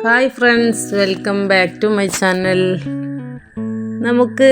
Hi friends welcome back to my channel നമുക്ക്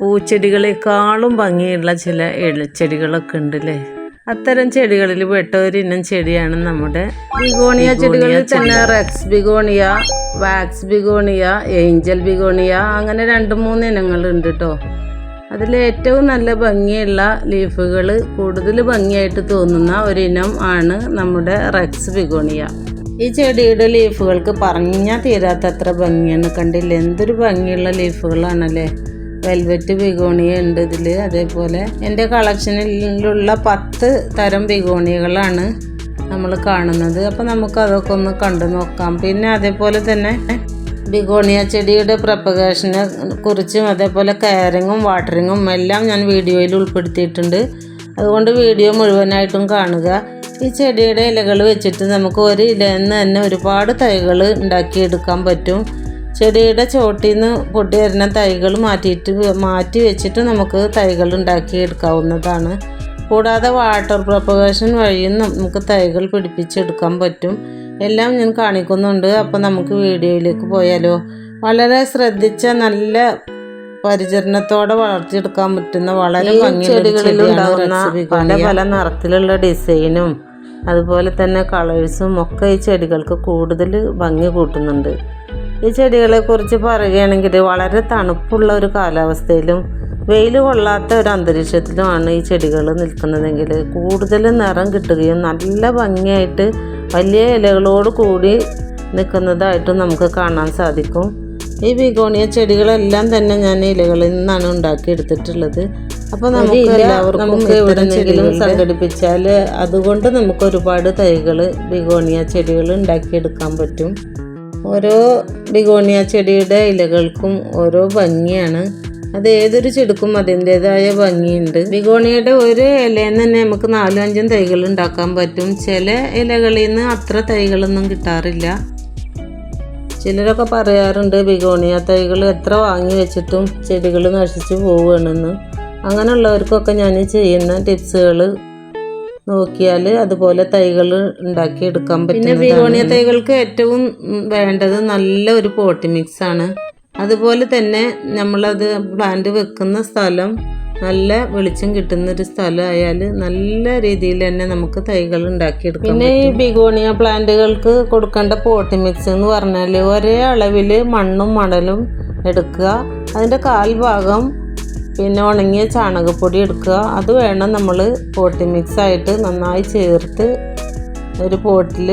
പൂച്ചെടികളെക്കാളും ഭംഗിയുള്ള ചില ഇലച്ചെടികളൊക്കെ ഉണ്ടല്ലേ? അത്തരം ചെടികളിൽ പെട്ട ഒരു ഇനം ചെടിയാണ് നമ്മുടെ ബിഗോണിയ ചെടികളിൽ തന്നെ rex begonia wax begonia angel begonia അങ്ങനെ രണ്ട് മൂന്ന് ഇനങ്ങളുണ്ട് കേട്ടോ അതിൽ ഏറ്റവും നല്ല ഭംഗിയുള്ള ലീഫുകൾ കൂടുതൽ ഭംഗിയായിട്ട് തോന്നുന്ന ഒരിനം ആണ് നമ്മുടെ റെക്സ് ബിഗോണിയ ഈ ചെടിയുടെ ലീഫുകൾക്ക് പറഞ്ഞാൽ തീരാത്തത്ര ഭംഗിയാണ്. കണ്ടില്ല? എന്തൊരു ഭംഗിയുള്ള ലീഫുകളാണല്ലേ? വെൽവെറ്റ് ബിഗോണിയ ഉണ്ട് ഇതിൽ അതേപോലെ എന്റെ കളക്ഷനിലുള്ള പത്ത് തരം ബിഗോണിയകളാണ് നമ്മൾ കാണുന്നത്. അപ്പോൾ നമുക്ക് അതൊക്കെ ഒന്ന് കണ്ടു നോക്കാം. പിന്നെ അതേപോലെ തന്നെ ബിഗോണിയ ചെടിയുടെ പ്രപ്പഗേഷനെ കുറിച്ചും അതേപോലെ കെയറിങ്ങും വാട്ടറിങ്ങും എല്ലാം ഞാൻ വീഡിയോയിൽ ഉൾപ്പെടുത്തിയിട്ടുണ്ട്. അതുകൊണ്ട് വീഡിയോ മുഴുവനായിട്ടും കാണുക. ഈ ചെടിയുടെ ഇലകൾ വെച്ചിട്ട് നമുക്ക് ഒരു ഇല നിന്ന് തന്നെ ഒരുപാട് തൈകൾ ഉണ്ടാക്കിയെടുക്കാൻ പറ്റും. ചെടിയുടെ ചോട്ടിൽ നിന്ന് പൊട്ടി വരുന്ന തൈകൾ മാറ്റിയിട്ട് മാറ്റി വെച്ചിട്ട് നമുക്ക് തൈകൾ ഉണ്ടാക്കിയെടുക്കാവുന്നതാണ്. കൂടാതെ വാട്ടർ പ്രൊപ്പഗേഷൻ വഴിയും നമുക്ക് തൈകൾ പിടിപ്പിച്ചെടുക്കാൻ പറ്റും. എല്ലാം ഞാൻ കാണിക്കുന്നുണ്ട് അപ്പോൾ നമുക്ക് വീഡിയോയിലേക്ക് പോയാലോ. വളരെ ശ്രദ്ധിച്ച നല്ല പരിചരണത്തോടെ വളർത്തിയെടുക്കാൻ പറ്റുന്ന വളരെ ഭംഗിയുള്ള പല പല നിറത്തിലുള്ള ഡിസൈനും അതുപോലെ തന്നെ കളേഴ്സും ഒക്കെ ഈ ചെടികൾക്ക് കൂടുതൽ ഭംഗി കൂട്ടുന്നുണ്ട്. ഈ ചെടികളെ കുറിച്ച് പറയുകയാണെങ്കിൽ വളരെ തണുപ്പുള്ള ഒരു കാലാവസ്ഥയിലും വെയിൽ കൊള്ളാത്ത ഒരു അന്തരീക്ഷത്തിലുമാണ് ഈ ചെടികൾ നിൽക്കുന്നതെങ്കിൽ കൂടുതൽ നിറം കിട്ടുകയും നല്ല ഭംഗിയായിട്ട് വലിയ ഇലകളോട് കൂടി നിൽക്കുന്നതായിട്ടും നമുക്ക് കാണാൻ സാധിക്കും. ഈ ബിഗോണിയ ചെടികളെല്ലാം തന്നെ ഞാൻ ഇലകളിൽ നിന്നാണ് ഉണ്ടാക്കിയെടുത്തിട്ടുള്ളത്. അപ്പോൾ നമുക്ക് എല്ലാവർക്കും നമുക്ക് എവിടെയെങ്കിലും സംഘടിപ്പിച്ചാൽ അതുകൊണ്ട് നമുക്ക് ഒരുപാട് തൈകൾ ബിഗോണിയ ചെടികൾ ഉണ്ടാക്കിയെടുക്കാൻ പറ്റും. ഓരോ ബിഗോണിയ ചെടിയുടെ ഇലകൾക്കും ഓരോ ഭംഗിയാണ്. അത് ഏതൊരു ചെടിക്കും അതിന്റെതായ ഭംഗിയുണ്ട്. ബിഗോണിയുടെ ഒരു ഇലയിൽ നിന്ന് തന്നെ നമുക്ക് നാലും അഞ്ചും തൈകൾ ഉണ്ടാക്കാൻ പറ്റും. ചില ഇലകളിൽ നിന്ന് അത്ര തൈകളൊന്നും കിട്ടാറില്ല. ചിലരൊക്കെ പറയാറുണ്ട് ബിഗോണിയ തൈകൾ എത്ര വാങ്ങി വെച്ചിട്ടും ചെടികൾ നശിച്ചു പോവുകയാണെന്ന്. അങ്ങനെയുള്ളവർക്കൊക്കെ ഞാൻ ചെയ്യുന്ന ടിപ്സുകൾ നോക്കിയാൽ അതുപോലെ തൈകൾ ഉണ്ടാക്കിയെടുക്കാൻ പറ്റും പിന്നെ ബിഗോണിയ തൈകൾക്ക് ഏറ്റവും വേണ്ടത് നല്ല ഒരു പോട്ടി മിക്സാണ്. അതുപോലെ തന്നെ നമ്മളത് പ്ലാന്റ് വെക്കുന്ന സ്ഥലം നല്ല വെളിച്ചം കിട്ടുന്ന ഒരു സ്ഥലമായാൽ നല്ല രീതിയിൽ തന്നെ നമുക്ക് തൈകൾ ഉണ്ടാക്കിയെടുക്കാം പിന്നെ ഈ ബിഗോണിയ പ്ലാന്റുകൾക്ക് കൊടുക്കേണ്ട പോട്ടി മിക്സ് എന്ന് പറഞ്ഞാൽ ഒരേ അളവിൽ മണ്ണും മണലും എടുക്കുക. അതിന്റെ കാൽഭാഗം പിന്നെ ഉണങ്ങിയ ചാണകപ്പൊടി എടുക്കുക. അത് വേണം നമ്മൾ പോട്ടി മിക്സ് ആയിട്ട് നന്നായി ചേർത്ത് ഒരു പോട്ടിൽ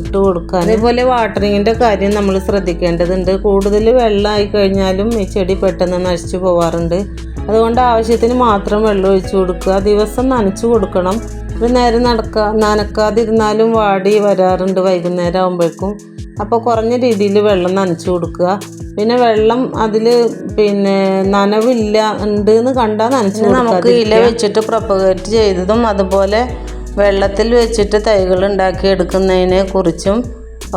ഇട്ട് കൊടുക്കുക അതേപോലെ വാട്ടറിങ്ങിന്റെ കാര്യം നമ്മൾ ശ്രദ്ധിക്കേണ്ടതുണ്ട്. കൂടുതൽ വെള്ളമായി കഴിഞ്ഞാലും ഈ ചെടി പെട്ടെന്ന് നശിച്ചു പോവാറുണ്ട്. അതുകൊണ്ട് ആവശ്യത്തിന് മാത്രം വെള്ളം ഒഴിച്ചു കൊടുക്കുക. ദിവസം നനച്ചു കൊടുക്കണം. ഒരു നേരം നടക്കുക നനക്കാതിരുന്നാലും വാടി വരാറുണ്ട് വൈകുന്നേരം ആകുമ്പോഴേക്കും അപ്പോൾ കുറഞ്ഞ രീതിയിൽ വെള്ളം നനച്ചു കൊടുക്കുക. പിന്നെ വെള്ളം അതിൽ പിന്നെ നനവില്ല ഉണ്ട് എന്ന് കണ്ടാൽ നനച്ചു നമുക്ക് ഇല വെച്ചിട്ട് പ്രൊപ്പഗേറ്റ് ചെയ്തതും അതുപോലെ വെള്ളത്തിൽ വെച്ചിട്ട് തൈകൾ ഉണ്ടാക്കിയെടുക്കുന്നതിനെ കുറിച്ചും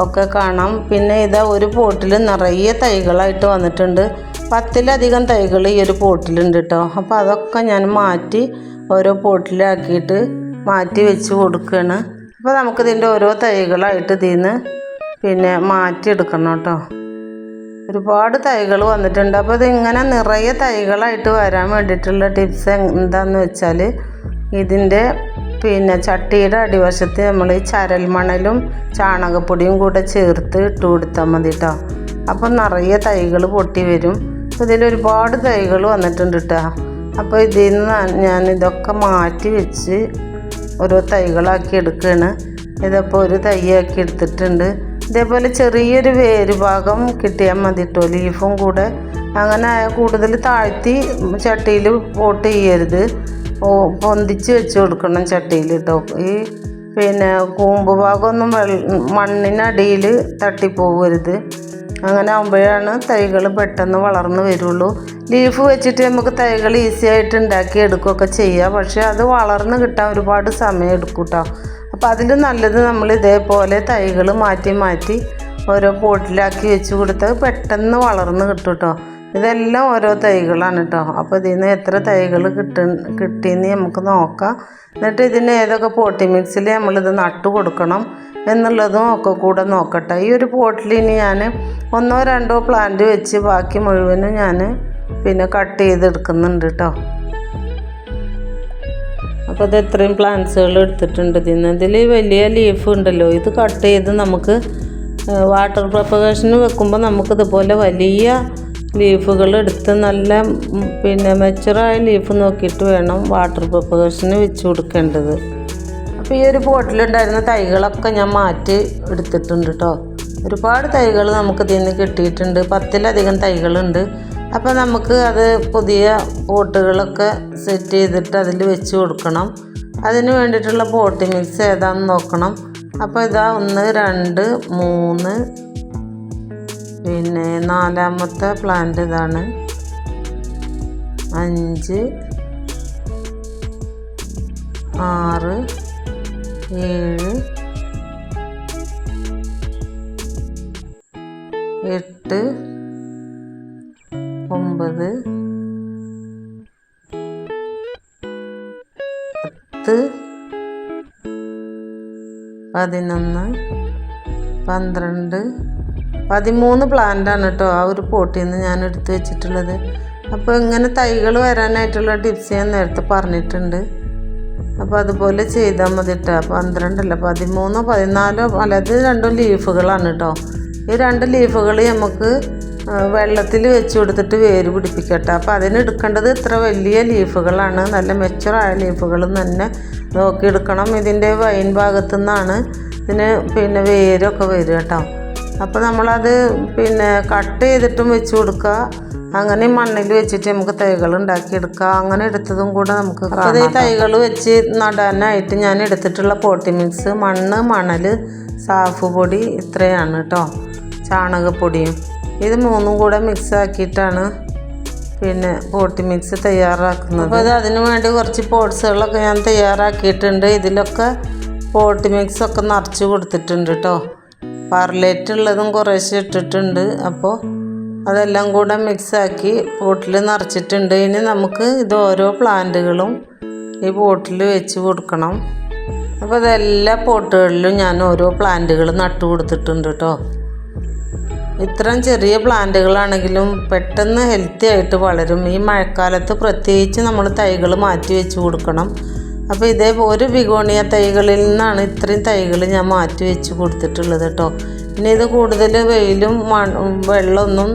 ഒക്കെ കാണാം. പിന്നെ ഇതാ ഒരു പോട്ടിൽ നിറയെ തൈകളായിട്ട് വന്നിട്ടുണ്ട്. പത്തിലധികം തൈകൾ ഈ ഒരു പോട്ടിലുണ്ട് കേട്ടോ അപ്പോൾ അതൊക്കെ ഞാൻ മാറ്റി ഓരോ പോട്ടിലാക്കിയിട്ട് മാറ്റി വെച്ച് കൊടുക്കുകയാണ് അപ്പോൾ നമുക്കിതിന്റെ ഓരോ തൈകളായിട്ട് ഇതിൽ നിന്ന് പിന്നെ മാറ്റിയെടുക്കണം കേട്ടോ ഒരുപാട് തൈകൾ വന്നിട്ടുണ്ട്. അപ്പോൾ ഇതിങ്ങനെ നിറയെ തൈകളായിട്ട് വരാൻ വേണ്ടിയിട്ടുള്ള ടിപ്സ് എന്താണെന്ന് വെച്ചാൽ ഇതിന്റെ പിന്നെ ചട്ടിയുടെ അടിവശത്ത് നമ്മൾ ഈ ചരൽ മണലും ചാണകപ്പൊടിയും കൂടെ ചേർത്ത് ഇട്ട് കൊടുത്താൽ മതി കേട്ടോ അപ്പം നിറയെ തൈകൾ പൊട്ടി വരും. ഇതിൽ ഒരുപാട് തൈകൾ വന്നിട്ടുണ്ട് കേട്ടോ അപ്പോൾ ഇതിൽ നിന്ന് ഞാൻ ഇതൊക്കെ മാറ്റി വെച്ച് ഓരോ തൈകളാക്കി എടുക്കുകയാണ് ഇതപ്പോൾ ഒരു തൈയാക്കി എടുത്തിട്ടുണ്ട്. ഇതേപോലെ ചെറിയൊരു വേര് ഭാഗം കിട്ടിയാൽ മതി കേട്ടോ ലീഫും കൂടെ. അങ്ങനെ കൂടുതൽ താഴ്ത്തി ചട്ടിയിൽ പോട്ട് ചെയ്യരുത്. പൊന്തിച്ച് വെച്ച് കൊടുക്കണം ചട്ടിയിൽ കേട്ടോ ഈ പിന്നെ കൂമ്പ് ഭാഗമൊന്നും വെള്ള മണ്ണിനടിയിൽ തട്ടിപ്പോവരുത്. അങ്ങനെ ആകുമ്പോഴാണ് തൈകൾ പെട്ടെന്ന് വളർന്നു വരുള്ളൂ. ലീഫ് വെച്ചിട്ട് നമുക്ക് തൈകൾ ഈസി ആയിട്ട് ഉണ്ടാക്കി എടുക്കുകയൊക്കെ ചെയ്യാം. പക്ഷേ അത് വളർന്ന് കിട്ടാൻ ഒരുപാട് സമയം എടുക്കും കേട്ടോ അപ്പോൾ അതിൽ നല്ലത് നമ്മൾ ഇതേപോലെ തൈകൾ മാറ്റി മാറ്റി ഓരോ പോട്ടിലാക്കി വെച്ച് കൊടുത്താൽ പെട്ടെന്ന് വളർന്ന് കിട്ടും കേട്ടോ ഇതെല്ലാം ഓരോ തൈകളാണ് കേട്ടോ അപ്പോൾ ഇതിൽ നിന്ന് എത്ര തൈകൾ കിട്ട കിട്ടിയെന്ന് നമുക്ക് നോക്കാം. എന്നിട്ട് ഇതിന് ഏതൊക്കെ പോട്ടി മിക്സിൽ നമ്മളിത് നട്ടു കൊടുക്കണം എന്നുള്ളതും ഒക്കെ കൂടെ നോക്കട്ടെ. ഈ ഒരു പോട്ടിൽ ഇനി ഞാൻ ഒന്നോ രണ്ടോ പ്ലാന്റ് വെച്ച് ബാക്കി മുഴുവനും ഞാൻ പിന്നെ കട്ട് ചെയ്തെടുക്കുന്നുണ്ട് കേട്ടോ അപ്പോൾ ഇത് എത്രയും പ്ലാന്റ്സുകൾ എടുത്തിട്ടുണ്ട് ഇതിന് ഇതിൽ വലിയ ലീഫ് ഉണ്ടല്ലോ. ഇത് കട്ട് ചെയ്ത് നമുക്ക് വാട്ടർ പ്രൊപ്പഗേഷന് വെക്കുമ്പോൾ നമുക്ക് ഇതുപോലെ വലിയ ലീഫുകൾ എടുത്ത് നല്ല പിന്നെ മെച്ചുറായ ലീഫ് നോക്കിയിട്ട് വേണം വാട്ടർ പ്രൊപ്പഗേഷന് വെച്ച് കൊടുക്കേണ്ടത്. അപ്പോൾ ഈ ഒരു പോട്ടിലുണ്ടായിരുന്ന തൈകളൊക്കെ ഞാൻ മാറ്റി എടുത്തിട്ടുണ്ട് കേട്ടോ ഒരുപാട് തൈകൾ നമുക്ക് ഇതിൽ നിന്ന് കിട്ടിയിട്ടുണ്ട്. പത്തിലധികം തൈകളുണ്ട്. അപ്പോൾ നമുക്ക് അത് പുതിയ പോട്ടുകളൊക്കെ സെറ്റ് ചെയ്തിട്ട് അതിൽ വെച്ച് കൊടുക്കണം. അതിന് വേണ്ടിയിട്ടുള്ള പോട്ടി മിക്സ് ഏതാണെന്ന് നോക്കണം. അപ്പോൾ ഇതാ ഒന്ന് രണ്ട് മൂന്ന് പിന്നെ നാലാമത്തെ പ്ലാന്റ് ഇതാണ്. അഞ്ച് ആറ് ഏഴ് എട്ട് ഒമ്പത് പത്ത് പതിനൊന്ന് പന്ത്രണ്ട്. പതിമൂന്ന് പ്ലാന്റാണ് കേട്ടോ ആ ഒരു പോട്ടിൽ നിന്ന് ഞാൻ എടുത്തു വെച്ചിട്ടുള്ളത്. അപ്പോൾ ഇങ്ങനെ തൈകൾ വരാനായിട്ടുള്ള ടിപ്സ് ഞാൻ നേരത്തെ പറഞ്ഞിട്ടുണ്ട്. അപ്പോൾ അതുപോലെ ചെയ്താൽ മതി കേട്ടോ പന്ത്രണ്ടല്ല പതിമൂന്നോ പതിനാലോ അല്ല ഇത് രണ്ടും ലീഫുകളാണ് കേട്ടോ ഈ രണ്ട് ലീഫുകൾ നമുക്ക് വെള്ളത്തിൽ വെച്ച് കൊടുത്തിട്ട് വേര് പിടിപ്പിക്കട്ടെ. അപ്പോൾ അതിനെടുക്കേണ്ടത് ഇത്ര വലിയ ലീഫുകളാണ്. നല്ല മെച്ചുറായ ലീഫുകൾ തന്നെ നോക്കിയെടുക്കണം ഇതിന്റെ വൈൻ ഭാഗത്തു നിന്നാണ് ഇതിന് പിന്നെ വേരൊക്കെ വരിക കേട്ടോ അപ്പോൾ നമ്മളത് പിന്നെ കട്ട് ചെയ്തിട്ടും വെച്ച് കൊടുക്കുക അങ്ങനെ മണ്ണിൽ വെച്ചിട്ട് നമുക്ക് തൈകൾ എടുക്കാം അങ്ങനെ എടുത്തതും കൂടെ നമുക്ക് അത് ഈ തൈകൾ വെച്ച് നടാനായിട്ട് ഞാൻ എടുത്തിട്ടുള്ള പോട്ടി മിക്സ് മണ്ണ് മണൽ സാഫ് പൊടി ഇത്രയാണ് കേട്ടോ ചാണകപ്പൊടിയും. ഇത് മൂന്നും കൂടെ മിക്സ് ആക്കിയിട്ടാണ് പിന്നെ പോട്ടി മിക്സ് തയ്യാറാക്കുന്നത്. അപ്പോൾ അത് അതിന് വേണ്ടി കുറച്ച് പോട്ട്സുകളൊക്കെ ഞാൻ തയ്യാറാക്കിയിട്ടുണ്ട്. ഇതിലൊക്കെ പോട്ടി മിക്സ് ഒക്കെ നിറച്ച് കൊടുത്തിട്ടുണ്ട് കേട്ടോ പാർലേറ്റ് ഉള്ളതും കുറേശ്ശെ ഇട്ടിട്ടുണ്ട്. അപ്പോൾ അതെല്ലാം കൂടെ മിക്സാക്കി പോട്ടിൽ നിറച്ചിട്ടുണ്ട്. ഇനി നമുക്ക് ഇത് ഓരോ പ്ലാന്റുകളും ഈ പോട്ടിൽ വെച്ച് കൊടുക്കണം. അപ്പോൾ ഇതെല്ലാ പോട്ടുകളിലും ഞാൻ ഓരോ പ്ലാന്റുകൾ നട്ടു കൊടുത്തിട്ടുണ്ട് കേട്ടോ ഇത്രയും ചെറിയ പ്ലാന്റുകളാണെങ്കിലും പെട്ടെന്ന് ഹെൽത്തി ആയിട്ട് വളരും. ഈ മഴക്കാലത്ത് പ്രത്യേകിച്ച് നമ്മൾ തൈകൾ മാറ്റി വെച്ച് കൊടുക്കണം. അപ്പോൾ ഇതേ ഒരു ബിഗോണിയ തൈകളിൽ നിന്നാണ് ഇത്രയും തൈകൾ ഞാൻ മാറ്റി വെച്ച് കൊടുത്തിട്ടുള്ളത് കേട്ടോ പിന്നെ ഇത് കൂടുതൽ വെയിലും വെള്ളമൊന്നും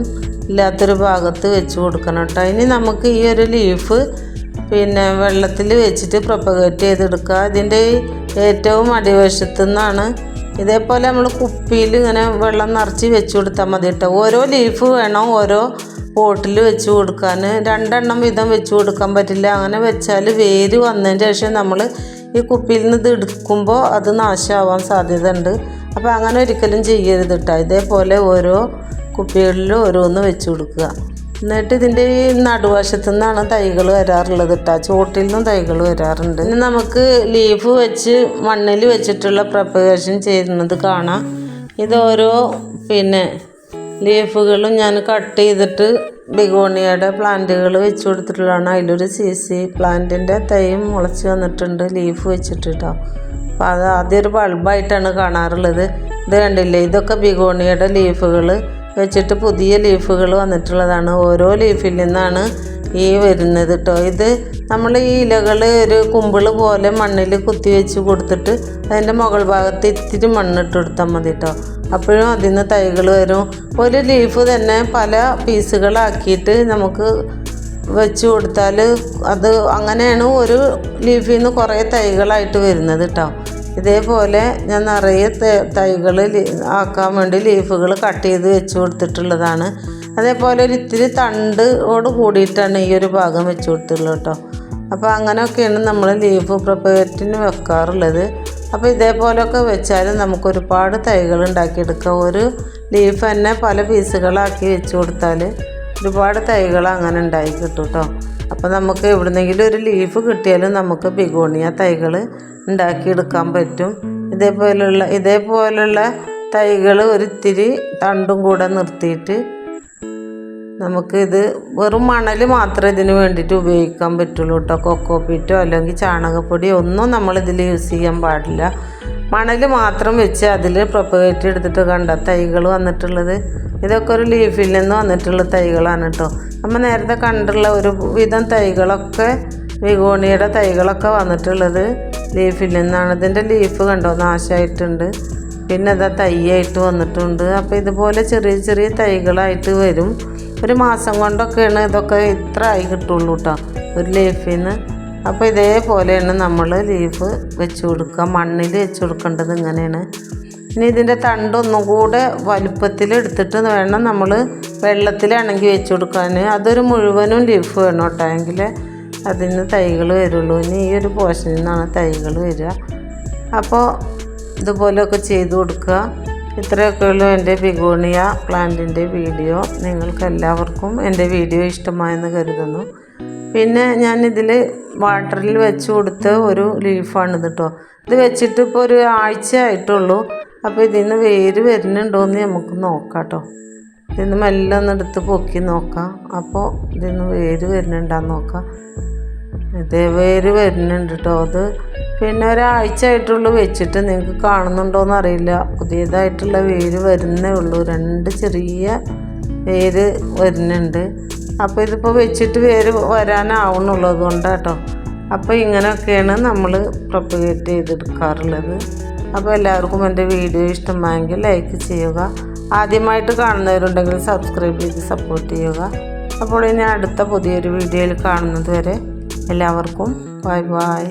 ഇല്ലാത്തൊരു ഭാഗത്ത് വെച്ച് കൊടുക്കണം കേട്ടോ. ഇനി നമുക്ക് ഈ ഒരു ലീഫ് പിന്നെ വെള്ളത്തിൽ വെച്ചിട്ട് പ്രൊപ്പഗേറ്റ് ചെയ്തെടുക്കുക. ഇതിന്റെ ഏറ്റവും അടിവശത്തു നിന്നാണ് ഇതേപോലെ നമ്മൾ കുപ്പിയിൽ ഇങ്ങനെ വെള്ളം നിറച്ച് വെച്ച് കൊടുത്താൽ മതി കേട്ടോ. ഓരോ ലീഫ് വേണം ഓരോ പോട്ടിൽ വെച്ച് കൊടുക്കാൻ രണ്ടെണ്ണം വീതം വെച്ച് കൊടുക്കാൻ പറ്റില്ല. അങ്ങനെ വെച്ചാൽ വേര് വന്നതിന് ശേഷം നമ്മൾ ഈ കുപ്പിയിൽ നിന്ന് ഇത് എടുക്കുമ്പോൾ അത് നാശമാവാൻ സാധ്യത ഉണ്ട് അപ്പോൾ അങ്ങനെ ഒരിക്കലും ചെയ്യരുത് കേട്ടോ ഇതേപോലെ ഓരോ കുപ്പികളിൽ ഓരോന്ന് വെച്ച് കൊടുക്കുക. എന്നിട്ട് ഇതിന്റെ ഈ നടുവശത്തു നിന്നാണ് തൈകൾ വരാറുള്ളത് കേട്ടോ ചോട്ടിൽ നിന്നും തൈകൾ വരാറുണ്ട്. ഇനി നമുക്ക് ലീഫ് വെച്ച് മണ്ണിൽ വെച്ചിട്ടുള്ള പ്രപ്പകേഷൻ ചെയ്യുന്നത് കാണാം. ഇത് ഓരോ പിന്നെ ലീഫുകളും ഞാൻ കട്ട് ചെയ്തിട്ട് ബിഗോണിയയുടെ പ്ലാന്റുകൾ വെച്ച് കൊടുത്തിട്ടുള്ളതാണ്. അതിലൊരു സി സി പ്ലാന്റിന്റെ തൈയും മുളച്ച് വന്നിട്ടുണ്ട് ലീഫ് വെച്ചിട്ട് കേട്ടോ അപ്പോൾ അത് ആദ്യം ഒരു ബൾബായിട്ടാണ് കാണാറുള്ളത്. ഇത് കണ്ടില്ലേ? ഇതൊക്കെ ബിഗോണിയുടെ ലീഫുകൾ വെച്ചിട്ട് പുതിയ ലീഫുകൾ വന്നിട്ടുള്ളതാണ്. ഓരോ ലീഫിൽ നിന്നാണ് ഈ വരുന്നത് കേട്ടോ ഇത് നമ്മൾ ഈ ഇലകൾ ഒരു കുമ്പിൾ പോലെ മണ്ണിൽ കുത്തി വെച്ച് കൊടുത്തിട്ട് അതിന്റെ മുകൾ ഭാഗത്ത് ഇത്തിരി മണ്ണിട്ട് കൊടുത്താൽ മതി കേട്ടോ അപ്പോഴും അതിൽ നിന്ന് തൈകൾ വരും. ഒരു ലീഫ് തന്നെ പല പീസുകളാക്കിയിട്ട് നമുക്ക് വെച്ച് കൊടുത്താൽ അത് അങ്ങനെയാണ് ഒരു ലീഫിൽ നിന്ന് കുറേ തൈകളായിട്ട് വരുന്നത് കേട്ടോ ഇതേപോലെ ഞാൻ നിറയെ തൈകൾ ആക്കാൻ വേണ്ടി ലീഫുകൾ കട്ട് ചെയ്ത് വെച്ച് കൊടുത്തിട്ടുള്ളതാണ്. അതേപോലെ ഒരു ഇത്തിരി തണ്ടോട് കൂടിയിട്ടാണ് ഈ ഒരു ഭാഗം വെച്ച് കൊടുത്തിട്ടുള്ളത് കേട്ടോ. അപ്പോൾ അങ്ങനെയൊക്കെയാണ് നമ്മൾ ലീഫ് പ്രൊപ്പറേറ്റിന് വെക്കാറുള്ളത്. അപ്പോൾ ഇതേപോലെയൊക്കെ വെച്ചാൽ നമുക്ക് ഒരുപാട് തൈകൾ ഉണ്ടാക്കിയെടുക്കാം. ഒരു ലീഫ് തന്നെ പല പീസുകളാക്കി വെച്ച് കൊടുത്താൽ ഒരുപാട് തൈകൾ അങ്ങനെ ഉണ്ടായി കിട്ടും കേട്ടോ. അപ്പോൾ നമുക്ക് എവിടുന്നെങ്കിലും ഒരു ലീഫ് കിട്ടിയാലും നമുക്ക് ബിഗോണിയ തൈകൾ ഉണ്ടാക്കിയെടുക്കാൻ പറ്റും. ഇതേപോലെയുള്ള ഇതേപോലെയുള്ള തൈകൾ ഒരിത്തിരി തണ്ടും കൂടെ നിർത്തിയിട്ട് നമുക്ക് ഇത് വെറും മണൽ മാത്രമേ ഇതിന് വേണ്ടിയിട്ട് ഉപയോഗിക്കാൻ പറ്റുള്ളൂ കേട്ടോ. കൊക്കോ പീറ്റോ അല്ലെങ്കിൽ ചാണകപ്പൊടിയോ ഒന്നും നമ്മളിതിൽ യൂസ് ചെയ്യാൻ പാടില്ല. മണൽ മാത്രം വെച്ച് അതിൽ പ്രൊപ്പഗേറ്റ് എടുത്തിട്ട് കണ്ട? തൈകൾ വന്നിട്ടുള്ളത്. ഇതൊക്കെ ഒരു ലീഫിൽ നിന്ന് വന്നിട്ടുള്ള തൈകളാണ് കേട്ടോ. നമ്മൾ നേരത്തെ കണ്ടുള്ള ഒരു വിധം തൈകളൊക്കെ വിഗോണിയുടെ തൈകളൊക്കെ വന്നിട്ടുള്ളത് ലീഫിൽ നിന്നാണ്. ഇതിന്റെ ലീഫ് കണ്ടോ? നാശമായിട്ടുണ്ട് പിന്നെ ഇതാ തൈയായിട്ട് വന്നിട്ടുണ്ട്. അപ്പോൾ ഇതുപോലെ ചെറിയ ചെറിയ തൈകളായിട്ട് വരും. ഒരു മാസം കൊണ്ടൊക്കെയാണ് ഇതൊക്കെ ഇത്ര ആയി കിട്ടുള്ളൂ കേട്ടോ. ഒരു ലീഫിൽ നിന്ന്. അപ്പോൾ ഇതേപോലെയാണ് നമ്മൾ ലീഫ് വെച്ച് കൊടുക്കുക. മണ്ണിൽ വെച്ച് കൊടുക്കേണ്ടത് ഇങ്ങനെയാണ്. ഇനി ഇതിന്റെ തണ്ടൊന്നും കൂടെ വലുപ്പത്തിൽ എടുത്തിട്ട് വേണം നമ്മൾ വെള്ളത്തിലാണെങ്കിൽ വെച്ച് കൊടുക്കാൻ അതൊരു മുഴുവനും ലീഫ് വേണം കേട്ടോ. എങ്കിൽ അതിന് തൈകൾ വരുള്ളൂ. ഇനി ഈ ഒരു പോഷനിൽ നിന്നാണ് തൈകൾ വരിക. അപ്പോൾ ഇതുപോലെയൊക്കെ ചെയ്തു കൊടുക്കുക. ഇത്രയൊക്കെ ഉള്ളൂ എന്റെ ബിഗോണിയ പ്ലാന്റിന്റെ വീഡിയോ. നിങ്ങൾക്ക് എല്ലാവർക്കും എന്റെ വീഡിയോ ഇഷ്ടമായെന്ന് കരുതുന്നു. പിന്നെ ഞാൻ ഞാനിതിൽ വാട്ടറിൽ വെച്ച് കൊടുത്ത ഒരു ലീഫാണിത് കേട്ടോ ഇത് വെച്ചിട്ട് ഇപ്പോൾ ഒരു ആഴ്ച ആയിട്ടുള്ളൂ. അപ്പോൾ ഇതിൽ നിന്ന് വേര് വരുന്നുണ്ടോയെന്ന് നമുക്ക് നോക്കാം കേട്ടോ ഇതിൽ നിന്ന് മെല്ലെ ഒന്ന് എടുത്ത് പൊക്കി നോക്കാം. അപ്പോൾ ഇതിൽ നിന്ന് വേര് വരുന്നുണ്ടാന്ന് നോക്കാം. ഇതേ വേര് വരുന്നുണ്ട് കേട്ടോ അത്. പിന്നെ ഒരാഴ്ച ആയിട്ടുള്ളൂ വെച്ചിട്ട്. നിങ്ങൾക്ക് കാണുന്നുണ്ടോയെന്ന് അറിയില്ല. പുതിയതായിട്ടുള്ള വേര് വരുന്നേ ഉള്ളൂ. രണ്ട് ചെറിയ വേര് വരുന്നുണ്ട്. അപ്പോൾ ഇതിപ്പോൾ വെച്ചിട്ട് വേര് വരാനാവുന്നുള്ളത് കൊണ്ട് കേട്ടോ അപ്പോൾ ഇങ്ങനെയൊക്കെയാണ് നമ്മൾ പ്രൊപ്പഗേറ്റ് ചെയ്തെടുക്കാറുള്ളത്. അപ്പോൾ എല്ലാവർക്കും എന്റെ വീഡിയോ ഇഷ്ടമായെങ്കിൽ ലൈക്ക് ചെയ്യുക. ആദ്യമായിട്ട് കാണുന്നവരുണ്ടെങ്കിൽ സബ്സ്ക്രൈബ് ചെയ്ത് സപ്പോർട്ട് ചെയ്യുക. അപ്പോൾ ഇനി അടുത്ത പുതിയൊരു വീഡിയോയിൽ കാണുന്നത് വരെ എല്ലാവർക്കും ബൈ ബൈ